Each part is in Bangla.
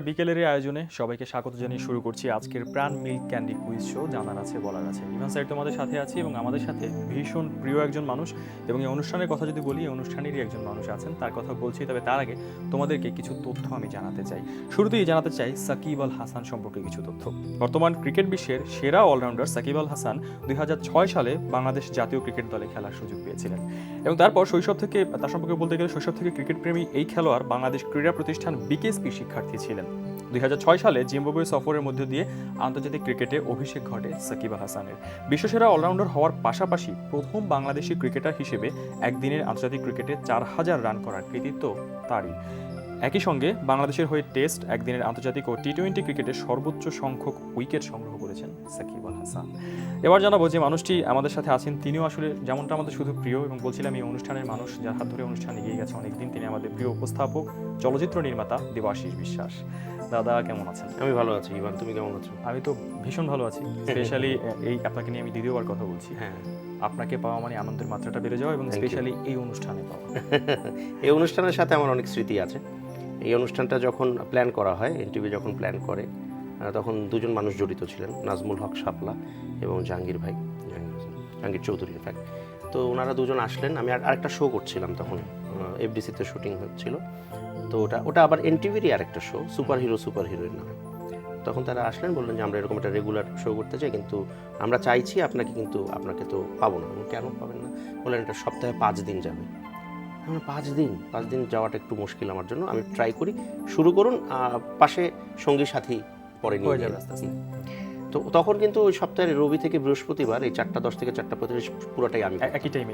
চমৎকার বিকেলের এই আয়োজনে সবাইকে স্বাগত জানিয়ে শুরু করছি আজকের প্রাণ মিল্ক ক্যান্ডি কুইজ শো জানার আছে, বলার আছে। ইভান সাইড তোমাদের সাথে আছি এবং আমাদের সাথে ভীষণ প্রিয় একজন মানুষ এবং এই অনুষ্ঠানের কথা যদি বলি, এই অনুষ্ঠানেরই একজন মানুষ আছেন। তার কথা বলছি, তবে তার আগে তোমাদেরকে কিছু তথ্য আমি জানাতে চাই। শুরুতেই জানাতে চাই সাকিব আল হাসান সম্পর্কে কিছু তথ্য। বর্তমান ক্রিকেট বিশ্বের সেরা অলরাউন্ডার সাকিব আল হাসান দুই হাজার ছয় সালে বাংলাদেশ জাতীয় ক্রিকেট দলে খেলার সুযোগ পেয়েছিলেন। এবং তারপর শৈশব থেকে, তার সম্পর্কে বলতে গেলে শৈশব থেকে ক্রিকেট প্রেমী এই খেলোয়াড় বাংলাদেশ ক্রীড়া প্রতিষ্ঠান বিকেএসপি শিক্ষার্থী ছিলেন। দুই হাজার ছয় সালে জিম্বাবুয়ে সফরের মধ্য দিয়ে আন্তর্জাতিক ক্রিকেটে অভিষেক ঘটে সাকিব হাসানের বিশ্বসেরা অলরাউন্ডার হওয়ার পাশাপাশি প্রথম বাংলাদেশি ক্রিকেটার হিসেবে একদিনের আন্তর্জাতিক ক্রিকেটে চার হাজার রান করার কৃতিত্ব তারই। একই সঙ্গে বাংলাদেশের হয়ে টেস্ট একদিনের আন্তর্জাতিক ও টি টোয়েন্টি ক্রিকেটে সর্বোচ্চ সংখ্যক উইকেট সংগ্রহ করেছেন সাকিব আল হাসান। এবার জানাব যে মানুষটি আমাদের সাথে আছেন তিনিও আসলে যেমনটা আমাদের শুধু প্রিয় এবং বলছিলাম এই অনুষ্ঠানের মানুষ যার হাত ধরে অনুষ্ঠান এগিয়ে গেছে অনেকদিন তিনি আমাদের প্রিয় উপস্থাপক চলচ্চিত্র নির্মাতা দেবাশিস বিশ্বাস। দাদা কেমন আছেন? আমি ভালো আছি ইভান তুমি কেমন আছো? আমি তো ভীষণ ভালো আছি স্পেশালি এই আপনাকে নিয়ে আমি দ্বিতীয়বার কথা বলছি। হ্যাঁ। আপনাকে পাওয়া মানে আনন্দের মাত্রাটা বেড়ে যাওয়া এবং. স্পেশালি এই অনুষ্ঠানে পাওয়া। এই অনুষ্ঠানের সাথে আমার অনেক স্মৃতি আছে। এই অনুষ্ঠানটা যখন প্ল্যান করা হয় এনটিভি যখন প্ল্যান করে তখন দুজন মানুষ জড়িত ছিলেন, নাজমুল হক শাপলা এবং জাহাঙ্গীর ভাই। জাহাঙ্গীর চৌধুরী ইনফ্যাক্ট তো ওনারা দুজন আসলেন। আমি আর আরেকটা শো করছিলাম তখন এফডিসিতে শুটিং হচ্ছিল। তো ওটা ওটা আবার এনটিভিরই আরেকটা show super hero super heroine নামে। তখন তারা আসলেন, বললেন যে আমরা এরকম একটা রেগুলার শো করতে চাই, কিন্তু আমরা চাইছি আপনাকে কিন্তু, আপনাকে তো পাবো না। কেন পাবেন না? বললেন, এটা সপ্তাহে পাঁচ দিন যাবে। আমরা পাঁচ দিন পাঁচ দিন যাওয়াটা একটু মুশকিল আমার জন্য। আমি ট্রাই করি শুরু করুন পাশে সঙ্গী সাথী পরে নিয়ে যাবে যাবে আস্তে আস্তে। তো তখন কিন্তু ওই সপ্তাহের রবি থেকে বৃহস্পতিবার এই চারটা দশ থেকে চারটা পঁয়ত্রিশ পুরোটাই আমি একই টাইমে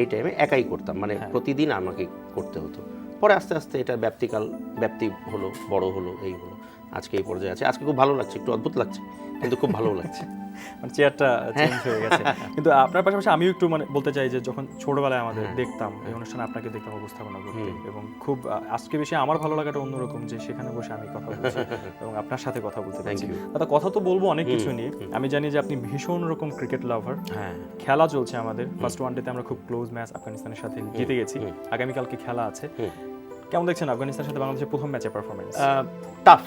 এই টাইমে একাই করতাম মানে হ্যাঁ। প্রতিদিন আমাকে করতে হতো। পরে আস্তে আস্তে এটা ব্যাপ্তিকাল ব্যাপ্তি হলো বড় হলো এই হলো। আজকে এই পর্যায়ে আছে। আজকে খুব ভালো লাগছে একটু অদ্ভুত লাগছে কিন্তু খুব ভালো লাগছে। মানে চেয়ারটা চেঞ্জ হয়ে গেছে। কিন্তু আপনার পাশাপাশি আমিও একটু মানে বলতে চাই যে যখন ছোটবেলায় আমাদের হ্যাঁ। দেখতাম এই অনুষ্ঠানে আপনাকে দেখতাম উপস্থাপনা করতে। এবং খুব আজকে বেশি আমার ভালো লাগাটা অন্যরকম যে সেখানে বসে আমি কথা বলছি এবং আপনার সাথে কথা বলতে পারছি। ইউ দাদা কথা তো বলব অনেক কিছু নিয়ে। আমি জানি যে আপনি ভীষণ রকম ক্রিকেট লাভার হ্যাঁ। খেলা চলছে আমাদের। ফার্স্ট ওয়ানডেতে আমরা খুব ক্লোজ ম্যাচ আফগানিস্তানের সাথে জিতে গেছি। আগামীকালকে খেলা আছে। কেমন দেখছেন আফগানিস্তানের সাথে বাংলাদেশের প্রথম ম্যাচের পারফরমেন্স টাফ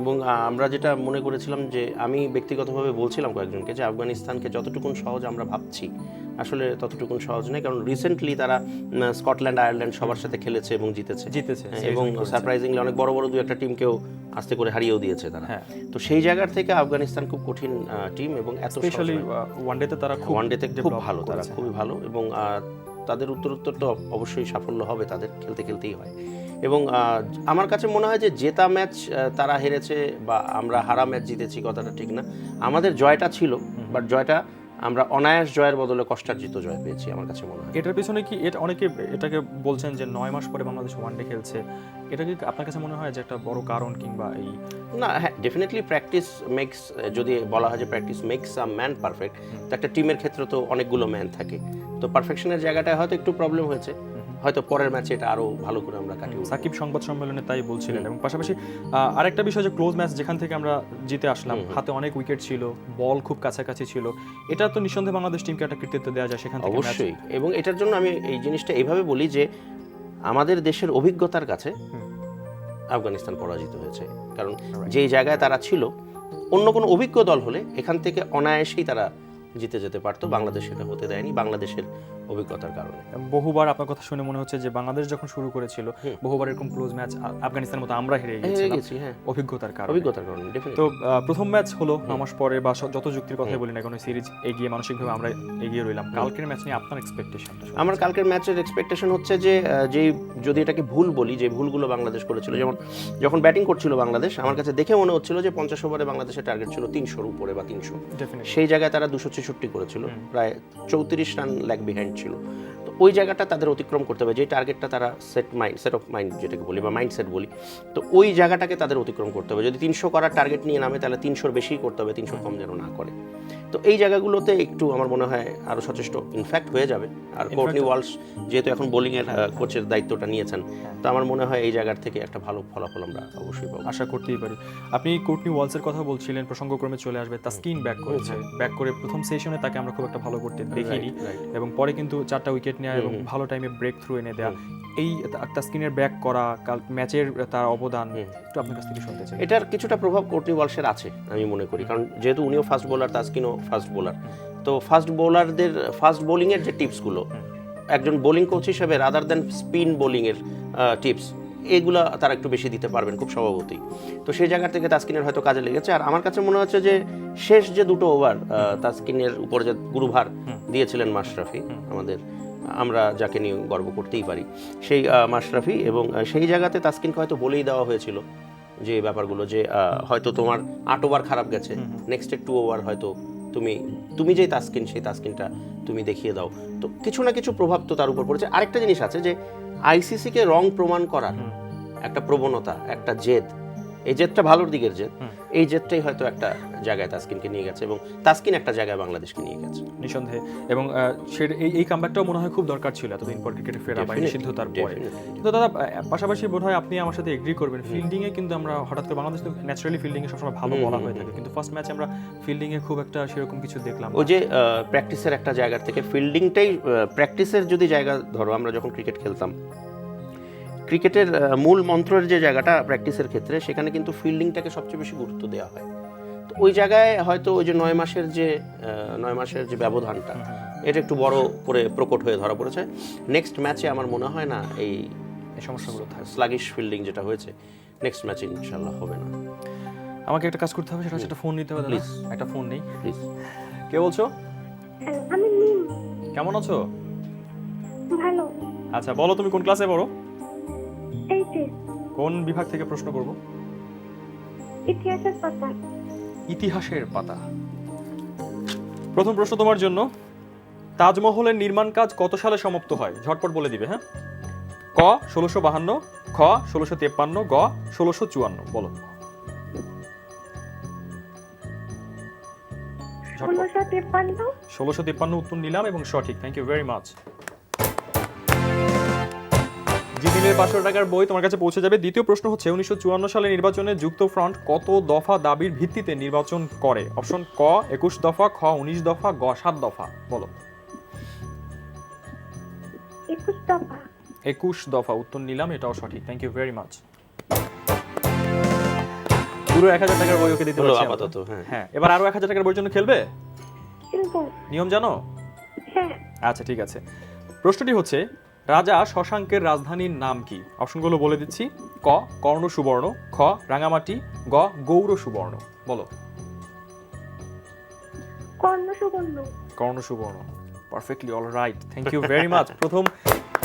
এবং আমরা যেটা মনে করেছিলাম যে আমি ব্যক্তিগতভাবে বলছিলাম কয়েকজনকে যে আফগানিস্তানকে যতটুকুন সহজ আমরা ভাবছি আসলে ততটুকুন সহজ নয়। কারণ রিসেন্টলি তারা স্কটল্যান্ড আয়ারল্যান্ড সবার সাথে খেলেছে এবং জিতেছে। জিতেছে হ্যাঁ, এবং সারপ্রাইজিংলি অনেক বড় বড় দু একটা টিমকেও আস্তে করে হারিয়েও দিয়েছে তারা। হ্যাঁ। তো সেই জায়গার থেকে আফগানিস্তান খুব কঠিন টিম এবং এত স্পেশালি ওয়ানডেতে তারা খুব ওয়ানডেতে খুব ভালো তারা খুবই ভালো এবং তাদের উত্তরোত্তর তো অবশ্যই সাফল্য হবে তাদের খেলতে খেলতেই হয়। এবং আমার কাছে মনে হয় যে জেতা ম্যাচ তারা হেরেছে বা আমরা হারা ম্যাচ জিতেছি কথাটা ঠিক না। আমাদের জয়টা ছিল বাট জয়টা আমরা অনায়াস জয়ের বদলে কষ্টার্জিত জয় পেয়েছি আমার কাছে মনে হয়। এটার পিছনে কি এটা অনেকে এটাকে বলছেন যে নয় মাস পরে বাংলাদেশ ওয়ানডে খেলছে। এটা কি আপনার কাছে মনে হয় যে একটা বড় কারণ কিংবা এই না হ্যাঁ ডেফিনেটলি প্র্যাকটিস মেক্স যদি বলা হয় যে practice makes a man perfect তো একটা টিমের ক্ষেত্রে তো অনেকগুলো ম্যান থাকে। তো পারফেকশনের জায়গাটায় হয়তো একটু প্রবলেম হয়েছে। হয়তো পরের ম্যাচে এটা আরও ভালো করে আমরা কাটিয়ে উঠবো। সাকিব সংবাদ সম্মেলনে তাই বলছিলেন এবং পাশাপাশি আরেকটা বিষয় যে ক্লোজ ম্যাচ যেখান থেকে আমরা জিতে আসলাম হাতে অনেক উইকেট ছিল বল খুব কাছাকাছি ছিল এটা তো নিঃসন্দেহে বাংলাদেশ টিমকে একটা কৃতিত্ব দেওয়া যায় সেখান থেকে অবশ্যই। এবং এটার জন্য আমি এই জিনিসটা এইভাবে বলি যে আমাদের দেশের অভিজ্ঞতার কাছে আফগানিস্তান পরাজিত হয়েছে। কারণ. যেই জায়গায় তারা ছিল অন্য কোনো অভিজ্ঞ দল হলে এখান থেকে অনায়াসেই তারা জিতে যেতে পারতো। বাংলাদেশ সেটা হতে দেয়নি। বাংলাদেশের অভিজ্ঞতার কারণে। বহুবার আপনার কথা শুনে মনে হচ্ছে যে বাংলাদেশ যখন শুরু করেছিল বহুবার এরকম ক্লোজ ম্যাচ আফগানিস্তানের মতো আমরা হেরে হেরে গেছি হ্যাঁ। অভিজ্ঞতার কারণে। অভিজ্ঞতার কারণে তো প্রথম ম্যাচ হলো ন মাস পরে বা যত যুক্তির কথাই বলি না কোনো সিরিজ এগিয়ে মানসিকভাবে আমরা এগিয়ে রইলাম। কালকের ম্যাচ নিয়ে আপনার এক্সপেকটেশন আমার কালকের ম্যাচের এক্সপেকটেশন হচ্ছে যে যে যদি এটাকে ভুল বলি যে ভুলগুলো বাংলাদেশ করেছিল যেমন যখন ব্যাটিং করছিল বাংলাদেশ আমার কাছে দেখে মনে হচ্ছিল যে পঞ্চাশ ওভারে বাংলাদেশের টার্গেট ছিল তিনশোর উপরে বা তিনশো। সেই জায়গায় তারা দুশো ছেষট্টি করেছিল। প্রায় চৌত্রিশ রান ল্যাগ বিহাইন্ড ছিল। তো ওই জায়গাটা তাদের অতিক্রম করতে হবে যে টার্গেটটা তারা set mind set of mind যেটাকে বলি বা মাইন্ডসেট বলি তো ওই জায়গাটাকে তাদের অতিক্রম করতে হবে। যদি তিনশো করার টার্গেট নিয়ে নামে তাহলে তিনশোর বেশি করতে হবে তিনশো কম যেন না করে। তো এই জায়গাগুলোতে একটু আমার মনে হয় আরও সচেষ্ট ইনফ্যাক্ট হয়ে যাবে। আর কোর্টনি ওয়ালস যেহেতু এখন বোলিংয়ের কোচের দায়িত্বটা নিয়েছেন তো আমার মনে হয় এই জায়গার থেকে একটা ভালো ফলাফল আমরা অবশ্যই পাবো। আশা করতেই পারি। আপনি কোর্টনি ওয়ালসের কথা বলছিলেন প্রসঙ্গক্রমে চলে আসবে তাস্কিন ব্যাক করেছে। ব্যাক করে প্রথম সেশনে তাকে আমরা খুব একটা ভালো করতে দেখিনি. এবং পরে কিন্তু চারটা উইকেট নেওয়া এবং ভালো টাইমে ব্রেক থ্রু এনে দেওয়া এই তাস্কিনের ব্যাক করা কাল ম্যাচের তার অবদান একটু আপনার কাছ থেকে শুনতে চাই। এটার কিছুটা প্রভাব কোর্টনি ওয়ালসের আছে আমি মনে করি। কারণ যেহেতু উনিও ফাস্ট বোলার তাসকিনও ফাস্ট বোলার তো ফাস্ট বোলারদের ফাস্ট বোলিংয়ের যে টিপসগুলো একজন বোলিং কোচ হিসেবে রাদার দেন স্পিন বোলিংয়ের টিপস এগুলা তারা একটু বেশি দিতে পারবেন খুব স্বভাবতই। তো সেই জায়গা থেকে তাসকিনের হয়তো কাজে লেগেছে। আর আমার কাছে মনে হচ্ছে যে শেষ যে দুটো ওভার তাসকিনের উপরে যে গুরুভার দিয়েছিলেন মাশরাফি আমাদের আমরা যাকে নিয়ে গর্ব করতেই পারি। সেই মাশরাফি এবং সেই জায়গাতে তাসকিনকে হয়তো বলেই দেওয়া হয়েছিল যে ব্যাপারগুলো যে হয়তো তোমার আট ওভার খারাপ গেছে নেক্সট টু ওভার হয়তো তুমি তুমি যেই তাসকিন সেই তাসকিনটা তুমি দেখিয়ে দাও। তো কিছু না কিছু প্রভাব তো তার উপর পড়েছে। আরেকটা জিনিস আছে যে আইসিসিকে রং প্রমাণ করার একটা প্রবণতা একটা জেদ এই জেদটা ভালোর দিকের জেদ এই জেদটাই হয়তো একটা জায়গায় তাসকিনকে নিয়ে গেছে এবং তাসকিন একটা জায়গায় বাংলাদেশকে নিয়ে গেছে। নিঃসন্দেহে। এবং এই এই কামব্যাকটাও মনে হয় খুব দরকার ছিল এতদিন পর ক্রিকেটে ফেরা বা নিষিদ্ধতার পরে। কিন্তু দাদা পাশাপাশি বোধ হয় আপনি আমার সাথে এগ্রি করবেন ফিল্ডিং এ কিন্তু আমরা হঠাৎ করে বাংলাদেশ ন্যাচারালি ফিল্ডিং এ সবসময় ভালো বলা হয়ে থাকে। কিন্তু ফার্স্ট ম্যাচে আমরা ফিল্ডিং এ খুব একটা সেরকম কিছু দেখলাম। ওই যে প্র্যাকটিসের একটা জায়গা থেকে ফিল্ডিংটাই প্র্যাকটিসের যদি জায়গা ধরো আমরা যখন ক্রিকেট খেলতাম ক্রিকেটের মূল মন্ত্রের যে জায়গাটা প্র্যাকটিসের ক্ষেত্রে সেখানে কিন্তু ফিল্ডিংটাকে সবচেয়ে বেশি গুরুত্ব দেওয়া হয়। তো ওই জায়গায় হয়তো ওই যে নয় মাসের যে নয় মাসের যে ব্যবধানটা এটা একটু বড় করে প্রকট হয়ে ধরা পড়েছে। নেক্সট ম্যাচে আমার মনে হয় না এই সমস্যাগুলো থাকে স্লাগিশ ফিল্ডিং যেটা হয়েছে নেক্সট ম্যাচে ইনশাল্লাহ হবে না। আমাকে একটা কাজ করতে হবে সেটা হচ্ছে একটা ফোন নিতে হবে দাদা। একটা ফোন নেই। প্লিজ কে বলছো? আমি মিম কেমন আছো? ভালো। আচ্ছা বলো তুমি কোন ক্লাসে পড়ো? কোন বিভাগ থেকে প্রশ্ন করব? ইতিহাসের পাতা। ইতিহাসের পাতা। প্রথম প্রশ্ন তোমার জন্য। তাজমহলের নির্মাণ কাজ কত সালে সমাপ্ত হয়? ঝটপট বলে দিবে হ্যাঁ? ক ষোলোশো বাহান্ন খ ষোলোশো তেপ্পান্ন গ ষোলোশো চুয়ান্ন। বলো। ষোলোশো তেপ্পান্ন? উত্তর নিলাম এবং সঠিক। থ্যাংক ইউ ভেরি মাচ জিদিনের পাঁচশো টাকার বই তোমার কাছে পৌঁছে যাবে। দ্বিতীয় প্রশ্ন হচ্ছে উনিশশো চুয়ান্ন সালে নির্বাচনে যুক্ত ফ্রন্ট কত দফা দাবির ভিত্তিতে নির্বাচন করে? অপশন ক একুশ দফা খ উনিশ দফা গ সাত দফা। বলো। একুশ দফা। উত্তর নিলাম এটাও সঠিক। থ্যাংক ইউ ভেরি মাচ পুরো এক হাজার টাকার বই ওকে দিতে পারছি আপাতত হ্যাঁ। হ্যাঁ এবার আরও এক হাজার টাকার বইয়ের জন্য খেলবে। নিয়ম জানো? হ্যাঁ। আচ্ছা ঠিক আছে। প্রশ্নটি হচ্ছে রাজা শশাঙ্কের রাজধানীর নাম কি? অপশনগুলো বলে দিচ্ছি। ক কর্ণ সুবর্ণ খ রাঙামাটি গ গৌর সুবর্ণ। বলো। Karnasuvarna. Karnasuvarna. Perfectly all right thank you very much প্রথম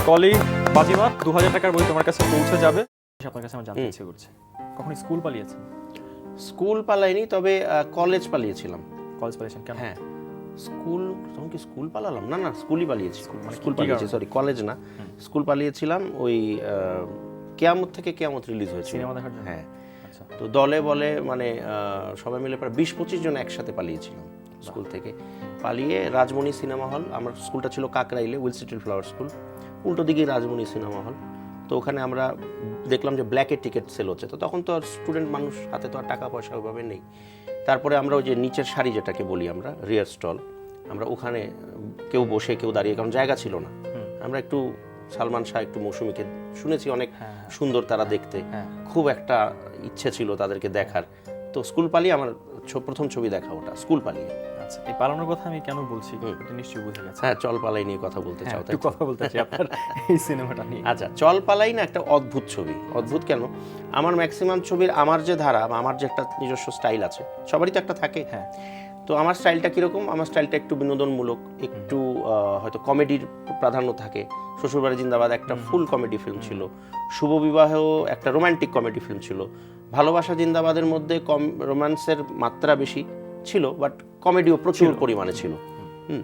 কলি বাজিমাত দু হাজার টাকার বই তোমার কাছে পৌঁছে যাবে। আপনার কাছে আমার জানতে ইচ্ছে করছে। কখন স্কুল পালিয়েছেন? স্কুল পালাইনি তবে কলেজ পালিয়েছিলাম। কলেজ পালিয়েছেন কেন? হ্যাঁ। স্কুল তখন কি স্কুল পালালাম? না না স্কুলই পালিয়েছি। স্কুল পালিয়েছি সরি কলেজ না। স্কুল পালিয়েছিলাম ওই কেয়ামত থেকে কেয়ামত রিলিজ হয়েছে সিনেমা দেখার জন্য? হ্যাঁ। আচ্ছা। তো দলে বলে মানে সবাই মিলে প্রায় বিশ পঁচিশ জন একসাথে পালিয়েছিলাম স্কুল থেকে। পালিয়ে রাজমণি সিনেমা হল আমার স্কুলটা ছিল কাকরাইলে উইল সিটিল ফ্লাওয়ার স্কুল। উল্টো দিকেই রাজমণি সিনেমা হল। তো ওখানে আমরা দেখলাম যে ব্ল্যাকের টিকিট সেল হচ্ছে। তো তখন তো আর স্টুডেন্ট মানুষ হাতে তো আর টাকা পয়সা ওইভাবে নেই। তারপরে আমরা ওই যে নিচের শাড়ি যেটাকে বলি আমরা রিয়ার স্টল আমরা ওখানে কেউ বসে কেউ দাঁড়িয়ে কারণ জায়গা ছিল না। আমরা একটু সালমান শাহ একটু মৌসুমীকে শুনেছি অনেক হ্যাঁ, সুন্দর তারা দেখতে। হ্যাঁ। খুব একটা ইচ্ছে ছিল তাদেরকে দেখার। তো স্কুল পালিয়ে আমার প্রথম ছবি দেখা ওটা স্কুল পালিয়ে। আচ্ছা এই পালানোর কথা আমি কেন বলছি? এটা নিশ্চয়ই বুঝে গেছে। হ্যাঁ চল পালাই নিয়ে কথা বলতে চাও একটু কথা বলতে চাই আপনার এই সিনেমাটা নিয়ে। আচ্ছা চল পালাই না একটা অদ্ভুত ছবি। অদ্ভুত কেন? আমার ম্যাক্সিমাম ছবির আমার যে ধারা বা আমার যে একটা নিজস্ব স্টাইল আছে সবারই তো একটা থাকে। হ্যাঁ। তো আমার স্টাইলটা কীরকম? আমার স্টাইলটা একটু বিনোদনমূলক একটু হয়তো কমেডির প্রাধান্য থাকে। শ্বশুরবাড়ি জিন্দাবাদ একটা ফুল কমেডি ফিল্ম ছিল। শুভ বিবাহ একটা রোমান্টিক কমেডি ফিল্ম ছিল। ভালোবাসা জিন্দাবাদের মধ্যে কম রোম্যান্সের মাত্রা বেশি ছিল বাট কমেডিও প্রচুর পরিমাণে ছিল। হুম।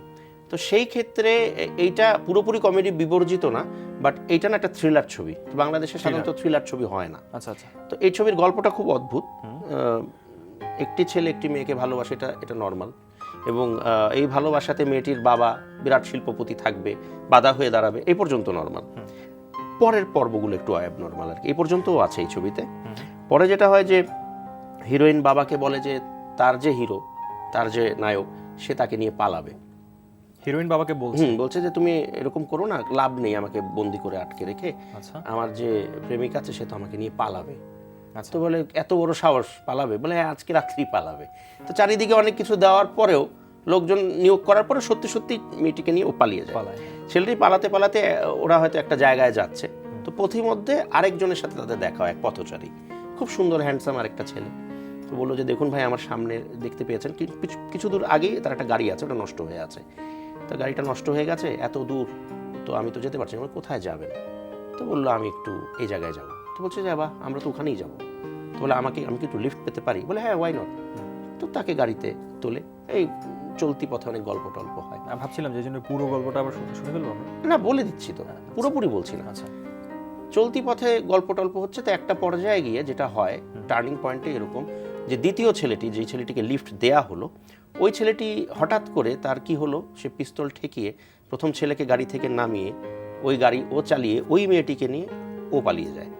তো সেই ক্ষেত্রে এইটা পুরোপুরি কমেডি বিবর্জিত না বাট এইটা না একটা থ্রিলার ছবি। বাংলাদেশে সাধারণত থ্রিলার ছবি হয় না। আচ্ছা আচ্ছা। তো এই ছবির গল্পটা খুব অদ্ভুত। একটি ছেলে একটি মেয়েকে ভালোবাসে এটা এটা নর্মাল এবং এই ভালোবাসাতে মেয়েটির বাবা বিরাট শিল্পপতি থাকবে বাধা হয়ে দাঁড়াবে এই পর্যন্ত নর্মাল পরের পর্বগুলো একটু অ্যাব নর্মাল আর কি। এই পর্যন্তও আছে এই ছবিতে। পরে যেটা হয় যে হিরোইন বাবাকে বলে যে তার যে হিরো তার যে নায়ক সে তাকে নিয়ে পালাবে। হিরোইন বাবাকে বলছে? হুম বলছে যে তুমি এরকম করো না লাভ নেই আমাকে বন্দি করে আটকে রেখে। আচ্ছা। আমার যে প্রেমিক আছে সে তো আমাকে নিয়ে পালাবে। আচ্ছা। তো বলে এত বড় সাহস পালাবে? বলে হ্যাঁ আজকে রাত্রি পালাবে। তো চারিদিকে অনেক কিছু দেওয়ার পরেও লোকজন নিয়োগ করার পরে সত্যি সত্যি মেয়েটিকে নিয়ে ও পালিয়ে যায়। ছেলেটি পালাতে পালাতে ওরা হয়তো একটা জায়গায় যাচ্ছে। তো পথিমধ্যে আরেকজনের সাথে তাদের দেখা হয় এক পথচারী। খুব সুন্দর হ্যান্ডসাম আরেকটা ছেলে। তো বলল যে দেখুন ভাই আমার সামনে দেখতে পেয়েছেন। কিছু- দূর আগেই তার একটা গাড়ি আছে ওটা নষ্ট হয়ে আছে। তো গাড়িটা নষ্ট হয়ে গেছে এত দূর তো আমি তো যেতে পারছি না। কোথায় যাবেন? তো বলল আমি একটু এই জায়গায় যাব। তো বলছে যাবা আমরা তো ওখানেই যাব। তো বলে আমাকে আমি কি একটু লিফট পেতে পারি? বলে হ্যাঁ ওয়াই নট তো তাকে গাড়িতে তোলে। এই চলতি পথে অনেক গল্প টল্প হয়। আমি ভাবছিলাম যে জন্য পুরো গল্পটা আবার শুনে শুনে ফেলব আমরা। না বলে দিচ্ছি তো। পুরোপুরি বলছি না। আচ্ছা। চলতি পথে গল্প টল্প হচ্ছে তো একটা পর্যায়ে গিয়ে যেটা হয় টার্নিং পয়েন্টে এরকম যে দ্বিতীয় ছেলেটি যেই ছেলেটিকে লিফট দেয়া হলো ওই ছেলেটি হঠাৎ করে তার কি হলো? সে পিস্তল ঠেকিয়ে প্রথম ছেলেকে গাড়ি থেকে নামিয়ে ওই গাড়ি ও চালিয়ে ওই মেয়েটিকে নিয়ে ও পালিয়ে যায়।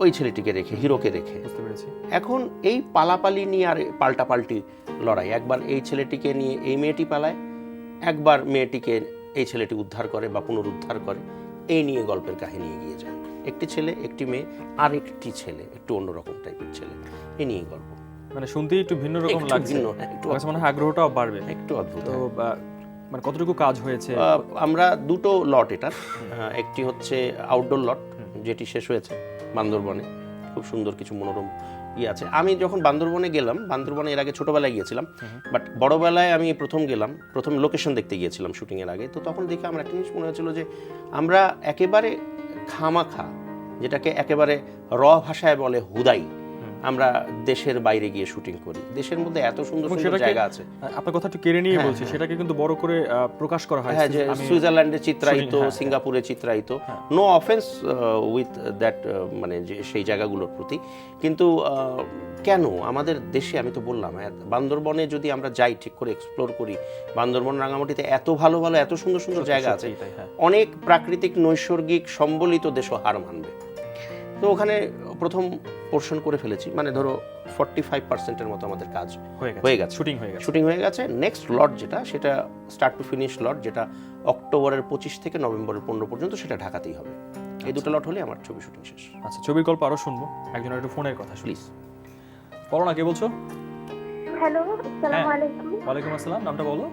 ওই ছেলেটিকে রেখে হিরোকে রেখে। বুঝতে পেরেছি। এখন এই পালাপালি নিয়ে আর পাল্টাপাল্টি লড়াই। একবার এই ছেলেটিকে নিয়ে এই মেয়েটি পালায় একবার মেয়েটিকে এই ছেলেটি উদ্ধার করে বা পুনরুদ্ধার করে এই নিয়ে গল্পের কাহিনী এগিয়ে যায়। একটি ছেলে একটি মেয়ে আর একটি ছেলে একটু অন্যরকম টাইপের ছেলে। এই নিয়ে গল্প। মানে শুনতেই একটু ভিন্ন রকম লাগছে। একটু মনে হয় আগ্রহটাও বাড়বে। একটু অদ্ভুত তো হ্যাঁ। মানে কতটুকু কাজ হয়েছে? আমরা দুটো লট এটার একটি হচ্ছে আউটডোর লট যেটি শেষ হয়েছে বান্দরবনে। খুব সুন্দর কিছু মনোরম ইয়ে আছে। আমি যখন বান্দরবনে গেলাম বান্দরবনে এর আগে ছোটবেলায় গিয়েছিলাম বাট বড়বেলায় আমি প্রথম গেলাম প্রথম লোকেশন দেখতে গিয়েছিলাম শুটিংয়ের আগে। তো তখন দেখে আমার একটা জিনিস মনে হয়েছিল যে আমরা একেবারে খামাখা যেটাকে একেবারে র ভাষায় বলে হুদাই আমরা দেশের বাইরে গিয়ে শুটিং করি। দেশের মধ্যে এত সুন্দর সুন্দর জায়গা আছে। আপনার কথা একটু কেড়ে নিয়ে হ্যাঁ, বলছি সেটাকে কিন্তু বড় করে প্রকাশ করা হয়। হ্যাঁ যে সুইজারল্যান্ডে চিত্রায়িত হ্যাঁ, সিঙ্গাপুরে চিত্রায়িত। নো অফেন্স উইথ দ্যাট মানে যে সেই জায়গাগুলোর প্রতি। কিন্তু আহ, কেন? আমাদের দেশে আমি তো বললাম বান্দরবনে যদি আমরা যাই ঠিক করে এক্সপ্লোর করি বান্দরবন রাঙামাটিতে এত ভালো ভালো এত সুন্দর সুন্দর জায়গা আছে হ্যাঁ। অনেক প্রাকৃতিক নৈসর্গিক সম্বলিত দেশও হার মানবে। তো ওখানে প্রথম পোর্শন করে ফেলেছি। মানে ধরো ফর্টি ফাইভ পার্সেন্টের মতো আমাদের কাজ হয়ে গেছে। হয়ে গেছে। শুটিং হয়ে গেছে। শুটিং হয়ে গেছে। নেক্সট লট যেটা সেটা স্টার্ট টু ফিনিশ লট যেটা অক্টোবরের পঁচিশ থেকে নভেম্বরের পনেরো পর্যন্ত সেটা ঢাকাতেই হবে। এই দুটো লট হলে আমার ছবি শুটিং শেষ। আচ্ছা ছবির গল্প আরও শুনব। একজনের একটু ফোনের কথা প্লিজ বলো না কে বলছো? হ্যালো আসসালামু হ্যাঁ। আলাইকুম। ওয়ালাইকুম আসসালাম নামটা বলো।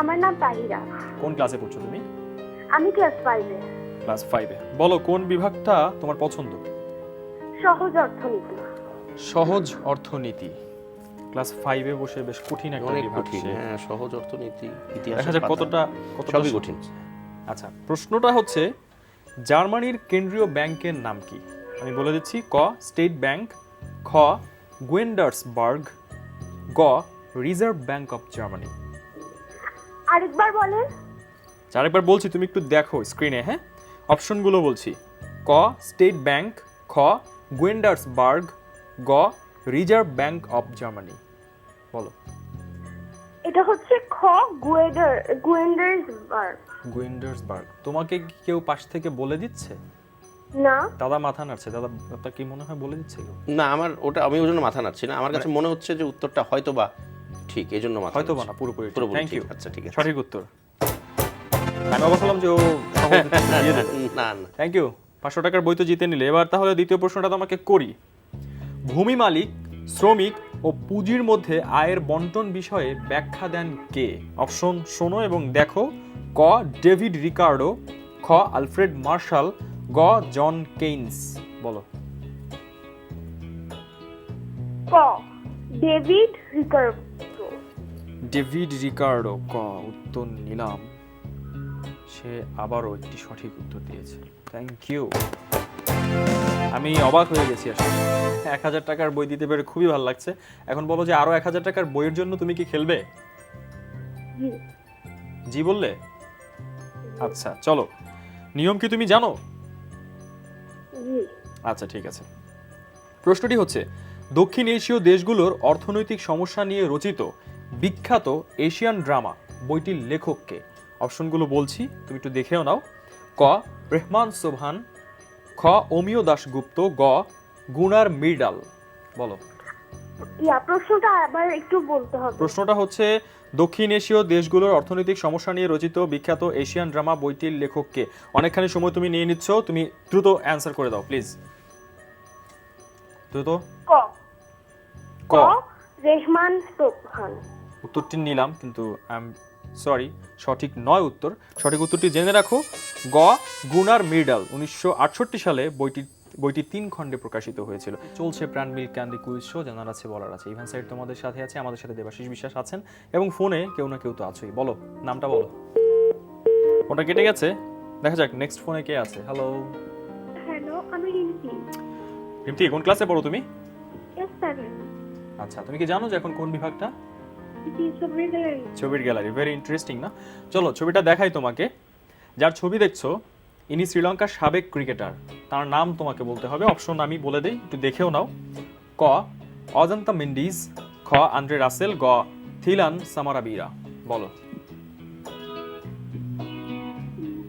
আমার নাম তাহিরা। কোন ক্লাসে পড়ছো তুমি? আমি ক্লাস ফাইভে ক্লাস ফাইভে বলো কোন বিভাগটা তোমার পছন্দ? সহজ অর্থনীতি। সহজ অর্থনীতি। ক্লাস ফাইভে বসে বেশ কঠিন একটা অনেক বিভাগ কঠিন সে। হ্যাঁ সহজ অর্থনীতি ইতিহাস দেখা যাক কতটা কতটা সবই কঠিন। আচ্ছা প্রশ্নটা হচ্ছে জার্মানির কেন্দ্রীয় ব্যাংকের নাম কি? আমি বলে দিচ্ছি ক স্টেট ব্যাংক খ গুয়েন্ডার্সবার্গ গ রিজার্ভ ব্যাংক অফ জার্মানি। আরেকবার বলেন। আরেকবার বলছি তুমি একটু দেখো স্ক্রিনে হ্যাঁ? অপশনগুলো বলছি। ক স্টেট ব্যাংক খ গুয়েন্ডার্সবার্গ গ রিজার্ভ ব্যাংক অফ জার্মানি। বলো। এটা হচ্ছে খ গুয়েডার গুয়েন্ডার্সবার্গ। গুয়েন্ডার্সবার্গ। তোমাকে কি কেউ পাশ থেকে বলে দিচ্ছে? না। দাদা মাথা নাড়ছে। দাদা আপনার কি মনে হয় বলে দিচ্ছে কেউ? না আমার ওটা আমি ওই জন্য মাথা নাড়ছি না। আমার কাছে মনে হচ্ছে যে উত্তরটা হয়তো বা ঠিক এই জন্য মাথা হয়তো বা না পুরোপুরি পুরোপুরি থ্যাংক ইউ আচ্ছা ঠিক আছে। সঠিক উত্তর। আমি অবাক হলাম যে ও না না। থ্যাংক ইউ পাঁচশো টাকার বই তো জিতে নিলে। এবার তাহলে দ্বিতীয় প্রশ্নটা তোমাকে করি। ভূমি মালিক শ্রমিক ও পুঁজির মধ্যে আয়ের বন্টন বিষয়ে ব্যাখ্যা দেন কে? অপশন শোনো এবং দেখো। ক ডেভিড রিকার্ডো। খ আলফ্রেড মার্শাল। গ জন কেইনস। বলো। ক ডেভিড রিকার্ভ ডেভিড রিকার্ডো। ক উত্তর নিলাম। সে আবারও একটি সঠিক উত্তর দিয়েছে। থ্যাংক ইউ আমি অবাক হয়ে গেছি আসলে। এক হাজার টাকার বই দিতে পেরে খুবই ভালো লাগছে। এখন বলো যে আরও এক হাজার টাকার বইয়ের জন্য তুমি কি খেলবে? জি বললে? আচ্ছা চলো। নিয়ম কি তুমি জানো? আচ্ছা ঠিক আছে। প্রশ্নটি হচ্ছে, দক্ষিণ এশীয় দেশগুলোর অর্থনৈতিক সমস্যা নিয়ে রচিত বিখ্যাত এশিয়ান ড্রামা বইটির লেখককে অপশনগুলো বলছি তুমি একটু দেখেও নাও। ক রেহমান সোভান খ অমিয় দাশগুপ্ত গ গুনার মির্ডাল বলো। প্রশ্নটা আবার একটু বলতে হবে। প্রশ্নটা হচ্ছে দক্ষিণ এশীয় দেশগুলোর অর্থনৈতিক সমস্যা নিয়ে রচিত বিখ্যাত এশিয়ান ড্রামা বইটির লেখককে। অনেকখানি সময় তুমি নিয়ে নিচ্ছ তুমি দ্রুত অ্যান্সার করে দাও প্লিজ। দ্রুত। ক। রেহমান সোবহান। উত্তরটি নিলাম কিন্তু আই সরি সঠিক নয় উত্তর। সঠিক উত্তরটি জেনে রাখো। গ গুনার মির্ডাল উনিশশো সালে বইটি বইটি তিন খণ্ডে প্রকাশিত হয়েছিল। চলছে প্রাণ মিল্ক ক্যান্ডি কুইজ শো জানার আছে বলার আছে। ইভান সাইড তোমাদের সাথে আছে আমাদের সাথে দেবাশিস বিশ্বাস আছেন এবং ফোনে কেউ না কেউ তো আছেই। বলো নামটা বলো। ওটা কেটে গেছে। দেখা যাক নেক্সট ফোনে কে আছে? হ্যালো হ্যালো আমি রিম্পি রিমতি কোন ক্লাসে পড়ো তুমি? আচ্ছা তুমি কি জানো যে এখন কোন বিভাগটা? ছবির গ্যালারি। ভেরি ইন্টারেস্টিং না? চলো ছবিটা দেখাই তোমাকে। যার ছবি দেখছ ইনি শ্রীলঙ্কার সাবেক ক্রিকেটার তার নাম তোমাকে বলতে হবে অপশন আমি বলে দিই একটু দেখেও নাও। ক অজন্তা মেন্ডিজ খ আন্দ্রে রাসেল গ থিলান সামারাবিরা। বলো।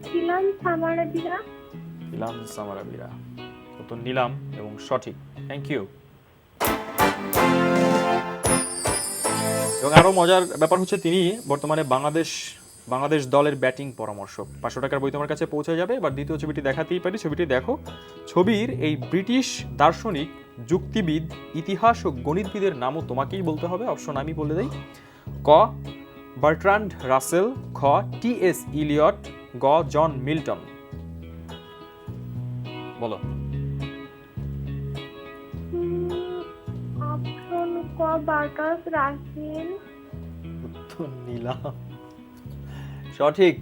ছিলাম সামারাবিরা। থিলান সামারাবিরা। উত্তর নিলাম এবং সঠিক। থ্যাংক ইউ এবং আরও মজার ব্যাপার হচ্ছে তিনি বর্তমানে বাংলাদেশ বাংলাদেশ দলের ব্যাটিং পরামর্শ পাঁচশো টাকার বই তোমার কাছে পৌঁছে যাবে, এবার দ্বিতীয় ছবিটি দেখাতেই পারি। ছবিটি দেখো। ছবির এই ব্রিটিশ দার্শনিক, যুক্তিবিদ, ইতিহাস ও গণিতবিদের নামও তোমাকেই বলতে হবে, অপশন আমি বলে দেই। ক, বার্ট্রান্ড রাসেল, খ, টি এস ইলিয়ট, গ, জন মিল্টন। বলো। বার্কাস রাসেল উত্তর নিলাম। সঠিক।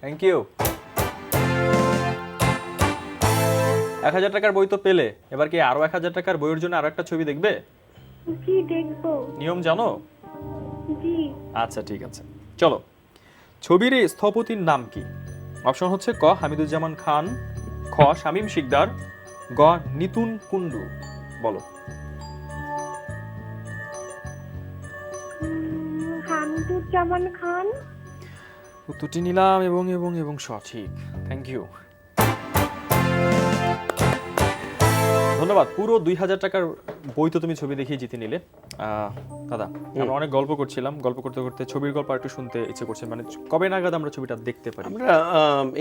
থ্যাংক ইউ এক হাজার টাকার বই তো পেলে। এবার কি আরও এক হাজার টাকার বইয়ের জন্য আরও একটা ছবি দেখবে? জি দেখব। নিয়ম জানো? জি। আচ্ছা ঠিক আছে। চলো। ছবির এই স্থপতির নাম কি? অপশন হচ্ছে ক হামিদুজ্জামান খান খ শামীম শিকদার গ নিতুন কুন্ডু বলো। হামিদুজ্জামান খান। উত্তরটি নিলাম এবং এবং এবং সঠিক। থ্যাংক ইউ ধন্যবাদ। পুরো দুই হাজার টাকার বই তো তুমি ছবি দেখিয়ে জিতে নিলে। দাদা আমরা অনেক গল্প করছিলাম। গল্প করতে করতে ছবির গল্প একটু শুনতে ইচ্ছে করছে। মানে কবে নাগাদ আমরা ছবিটা দেখতে পারি? আমরা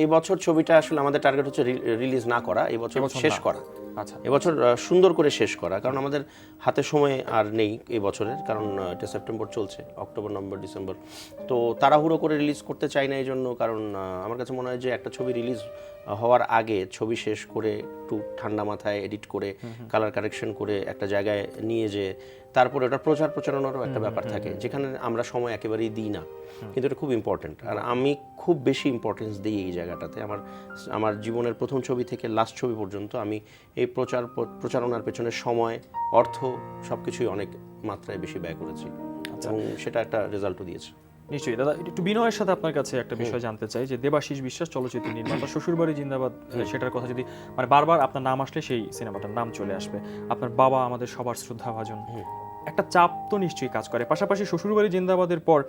এই বছর ছবিটা আসলে আমাদের টার্গেট হচ্ছে রিলিজ না করা এই বছর শেষ করা। আচ্ছা। এবছর সুন্দর করে শেষ করা কারণ আমাদের হাতে সময় আর নেই এই বছরের কারণ এটা সেপ্টেম্বর চলছে অক্টোবর নভেম্বর ডিসেম্বর তো তাড়াহুড়ো করে রিলিজ করতে চাই না এই জন্য কারণ আমার কাছে মনে হয় যে একটা ছবি রিলিজ হওয়ার আগে ছবি শেষ করে একটু ঠান্ডা মাথায় এডিট করে কালার কারেকশন করে একটা জায়গায় নিয়ে যে তারপরে ওটা প্রচার প্রচারণারও একটা ব্যাপার থাকে যেখানে আমরা সময় একেবারেই দিই না। কিন্তু এটা খুব ইম্পর্টেন্ট আর আমি খুব বেশি ইম্পর্টেন্স দিই এই জায়গাটাতে। আমার আমার জীবনের প্রথম ছবি থেকে লাস্ট ছবি পর্যন্ত আমি এই প্রচার প্রচারণার পেছনে সময় অর্থ সব কিছুই অনেক মাত্রায় বেশি ব্যয় করেছি। এবং সেটা একটা রেজাল্টও দিয়েছে। নিশ্চয়ই। দাদা একটু বিনয়ের সাথে আপনার কাছে একটা বিষয় জানতে চাই যে দেবাশিস বিশ্বাস চলচ্চিত্র নির্মাতা শ্বশুরবাড়ি জিন্দাবাদ সেটার কথা যদি মানে বারবার আপনার নাম আসলে সেই সিনেমাটার নাম চলে আসবে। আপনার বাবা আমাদের সবার শ্রদ্ধাভাজন। একটা চাপ তো নিশ্চয়ই কাজ করে। পাশাপাশি শ্বশুরবাড়ি জিন্দাবাদের পর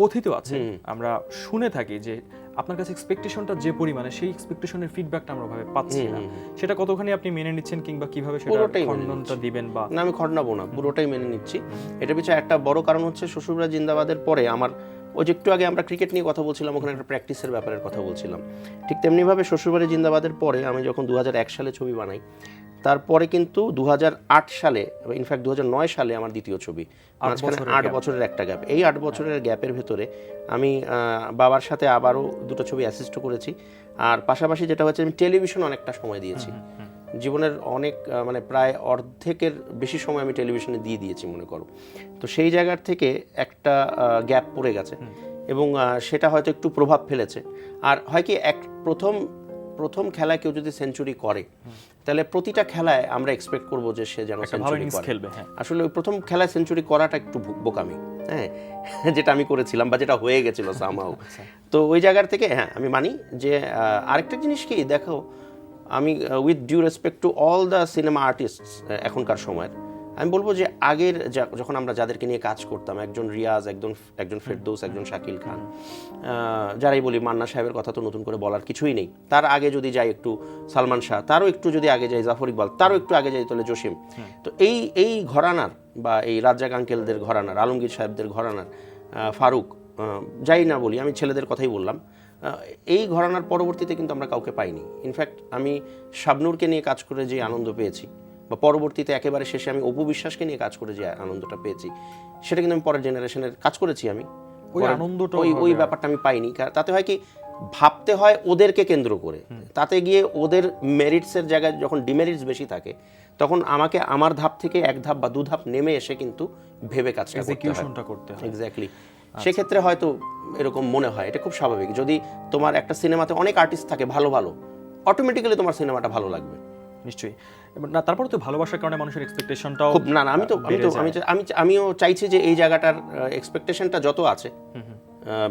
কথিত আছে আমরা শুনে থাকি যে আপনার কাছে এক্সপেকটেশনটা যে পরিমাণে সেই এক্সপেকটেশনের ফিডব্যাকটা আমরা ভাবে পাচ্ছি না। সেটা কতখানি আপনি মেনে নিচ্ছেন কিংবা কীভাবে সেটা খণ্ডনটা দিবেন বা না আমি খণ্ডাবো না পুরোটাই মেনে নিচ্ছি। এটা পিছনে একটা বড় কারণ হচ্ছে শ্বশুরবাড়ি জিন্দাবাদের পরে আমার ওই যে একটু আগে আমরা ক্রিকেট নিয়ে কথা বলছিলাম ওখানে একটা প্র্যাকটিসের ব্যাপারের কথা বলছিলাম। ঠিক তেমনিভাবে শ্বশুরবাড়ি জিন্দাবাদের পরে আমি যখন দু হাজার এক সালে ছবি বানাই তারপরে কিন্তু দু হাজার আট সালে ইনফ্যাক্ট দু হাজার নয় সালে আমার দ্বিতীয় ছবি। মাঝখানে আট বছরের একটা গ্যাপ এই আট বছরের গ্যাপের ভেতরে আমি বাবার সাথে আবারও দুটো ছবি অ্যাসিস্ট করেছি। আর পাশাপাশি যেটা হচ্ছে আমি টেলিভিশন অনেকটা সময় দিয়েছি। জীবনের অনেক মানে প্রায় অর্ধেকের বেশি সময় আমি টেলিভিশনে দিয়ে দিয়েছি মনে করো। তো সেই জায়গার থেকে একটা গ্যাপ পড়ে গেছে। এবং সেটা হয়তো একটু প্রভাব ফেলেছে। আর হয় কি এক প্রথম প্রথম খেলায় কেউ যদি সেঞ্চুরি করে তাহলে প্রতিটা খেলায় আমরা এক্সপেক্ট করব যে সে যেন সেঞ্চুরি খেলবে হ্যাঁ। আসলে ওই প্রথম খেলায় সেঞ্চুরি করাটা একটু বোকামি হ্যাঁ? যেটা আমি করেছিলাম বা যেটা হয়ে গেছিল সামাও তো ওই জায়গার থেকে হ্যাঁ আমি মানি যে আরেকটা জিনিস কি দেখো আমি with due respect to all the cinema artist এখনকার সময়ের আমি বলব যে আগের যা- যখন আমরা যাদেরকে নিয়ে কাজ করতাম একজন রিয়াজ একজন একজন ফেরদৌস একজন শাকিল খান যারাই বলি মান্না সাহেবের কথা তো নতুন করে বলার কিছুই নেই। তার আগে যদি যাই একটু সালমান শাহ তারও একটু যদি আগে যাই জাফর ইকবাল তারও একটু আগে যাই তাহলে জসিম। তো এই এই ঘরানার বা এই রাজ্জাক আঙ্কেলদের ঘরানার আলমগীর সাহেবদের ঘরানার ফারুক যাই না বলি আমি ছেলেদের কথাই বললাম এই ঘরানার পরবর্তীতে কিন্তু আমরা কাউকে পাইনি। ইনফ্যাক্ট আমি শাবনূরকে নিয়ে কাজ করে যে আনন্দ পেয়েছি বা পরবর্তীতে একেবারে শেষে আমি অপু বিশ্বাসকে নিয়ে কাজ করে যে আনন্দটা পেয়েছি সেটা কিন্তু আমি পরের জেনারেশনের কাজ করেছি আমি। ওই আনন্দটা ওই ওই ব্যাপারটা আমি পাইনি। কারণ তাতে হয় কি ভাবতে হয় ওদেরকে কেন্দ্র করে। তাতে গিয়ে ওদের মেরিটসের জায়গায় যখন ডিমেরিটস বেশি থাকে তখন আমাকে আমার ধাপ থেকে এক ধাপ বা দু ধাপ নেমে এসে কিন্তু ভেবে কাজটা করতে হয়। এক্সিকিউশনটা করতে হয়। এক্স্যাক্টলি সেক্ষেত্রে হয়তো এরকম মনে হয় এটা খুব স্বাভাবিক। যদি তোমার একটা সিনেমাতে অনেক আর্টিস্ট থাকে ভালো ভালো অটোমেটিক্যালি তোমার সিনেমাটা ভালো লাগবে। নিশ্চয়ই। না তারপর তো ভালোবাসার কারণে মানুষের এক্সপেকটেশনটাও খুব না না আমি তো আমি তো আমি আমি আমিও চাইছি যে এই জায়গাটার এক্সপেকটেশনটা যত আছে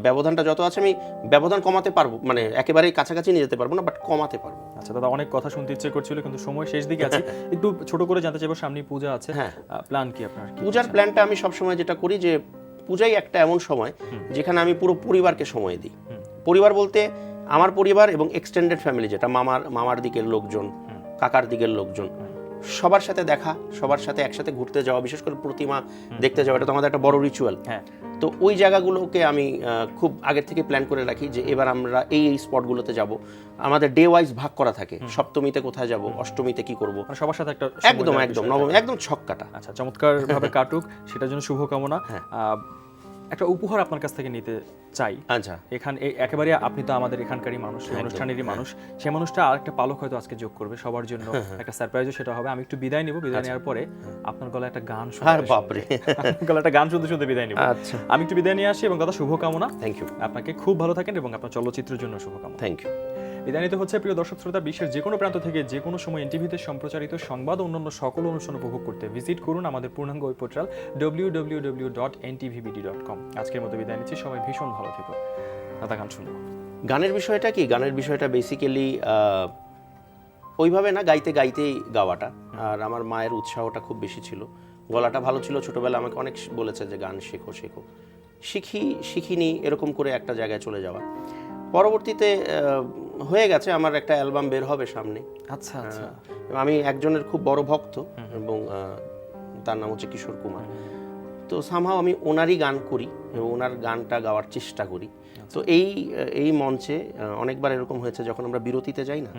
ব্যবধানটা যত আছে আমি ব্যবধান কমাতে পারব। মানে একেবারেই কাছাকাছি নিয়ে যেতে পারব না বাট কমাতে পারব। আচ্ছা দাদা অনেক কথা শুনতে ইচ্ছে করছিল কিন্তু সময় শেষ দিকে আছে। একটু ছোট করে জানতে চাইব সামনে পূজা আছে। হ্যাঁ। প্ল্যান কি আপনার? পূজার প্ল্যানটা আমি সবসময় যেটা করি যে পূজাই একটা এমন সময় যেখানে আমি পুরো পরিবারকে সময় দিই। পরিবার বলতে আমার পরিবার এবং এক্সটেন্ডেড ফ্যামিলি যেটা মামার মামার দিকের লোকজন কাকার দিকের লোকজন। সবার সাথে দেখা সবার সাথে একসাথে ঘুরতে যাওয়া বিশেষ করে প্রতিমা দেখতে যাওয়া এটা তো আমাদের একটা বড় রিচুয়াল হ্যাঁ। তো ওই জায়গাগুলোকে আমি খুব আগের থেকে প্ল্যান করে রাখি যে এবার আমরা এই এই স্পটগুলোতে যাব। আমাদের ডে ওয়াইজ ভাগ করা থাকে। সপ্তমীতে কোথায় যাব অষ্টমীতে কি করব? মানে সবার সাথে একটা একদম একদম নবমী একদম ছক্কাটা। আচ্ছা চমৎকার ভাবে কাটুক। সেটার জন্য শুভকামনা। হ্যাঁ। একটা উপহার আপনার কাছ থেকে নিতে চাই। আচ্ছা। এখান একেবারে আপনি তো আমাদের এখানকারই মানুষ অনুষ্ঠানেরই মানুষ। সে মানুষটা আর একটা পালক হয়তো আজকে যোগ করবে সবার জন্য। একটা সারপ্রাইজও সেটা হবে। আমি একটু বিদায় নিব। বিদায় নেওয়ার পরে আপনার গলায় একটা গান শুনে আর বাপরে। গলায় একটা গান শুনতে শুনতে বিদায় নিব। আচ্ছা। আমি একটু বিদায় নিয়ে আসি এবং দাদা শুভকামনা। থ্যাংক ইউ আপনাকে খুব ভালো থাকেন এবং আপনার চলচ্চিত্রের জন্য শুভকামনা। থ্যাংক ইউ বিদায় নিতে হচ্ছে প্রিয় দর্শক শ্রোতা, বিশ্বের যে কোনো প্রান্ত থেকে যে কোনো সময় এনটিভিতে সম্প্রচারিত সংবাদ অন্যান্য সকল অনুষ্ঠান উপভোগ করতে ভিজিট করুন আমাদের পূর্ণাঙ্গ web portal W W W dot N NTVBD dot com আজকের মতো বিদায় নিচ্ছি, সবাই ভীষণ ভালো থেকো। দাদা, গান শুনব গানের বিষয়টা কি? গানের বিষয়টা বেসিক্যালি ওইভাবে না, গাইতে গাইতেই গাওয়াটা। আর আমার মায়ের উৎসাহটা খুব বেশি ছিল। গলাটা ভালো ছিল ছোটবেলা আমাকে অনেক বলেছে যে গান শেখো শেখো। শিখি, শিখিনি এরকম করে একটা জায়গায় চলে যাওয়া। পরবর্তীতে হয়ে গেছে আমার একটা অ্যালবাম বের হবে সামনে। আচ্ছা আচ্ছা। আমি একজনের খুব বড় ভক্ত এবং তার নাম হচ্ছে কিশোর কুমার। তো সামহাও আমি ওনারই গান করি এবং ওনার গানটা গাওয়ার চেষ্টা করি। তো এই এই মঞ্চে অনেকবার এরকম হয়েছে যখন আমরা বিরতিতে যাই না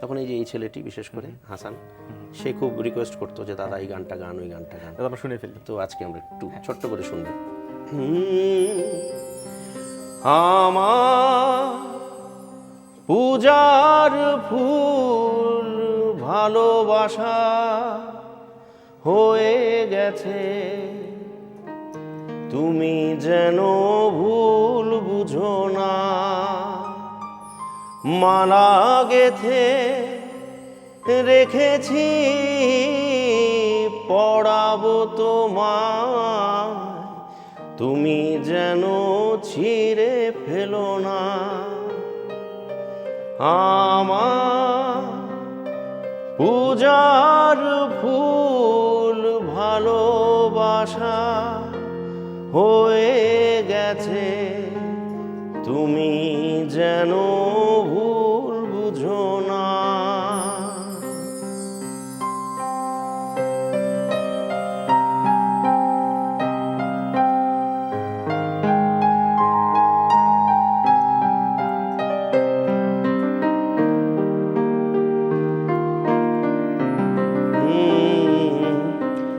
তখন এই যে এই ছেলেটি বিশেষ করে হাসান সে খুব রিকোয়েস্ট করতো যে দাদা এই গানটা গান ওই গানটা গান। আমরা শুনে ফেলি। তো আজকে আমরা একটু ছোট্ট করে শুনব। আমার পূজার ফুল ভালোবাসা হয়ে গেছে। তুমি যেন ভুল বুঝো না। মালা গেথে রেখেছি, পড়াবো তোমার তুমি যেন ছিঁড়ে ফেলো না। আমার পূজার ফুল ভালোবাসা হয়ে গেছে। তুমি যেন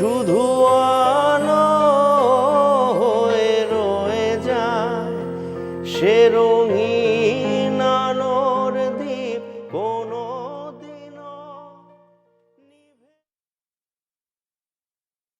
শুধু আনা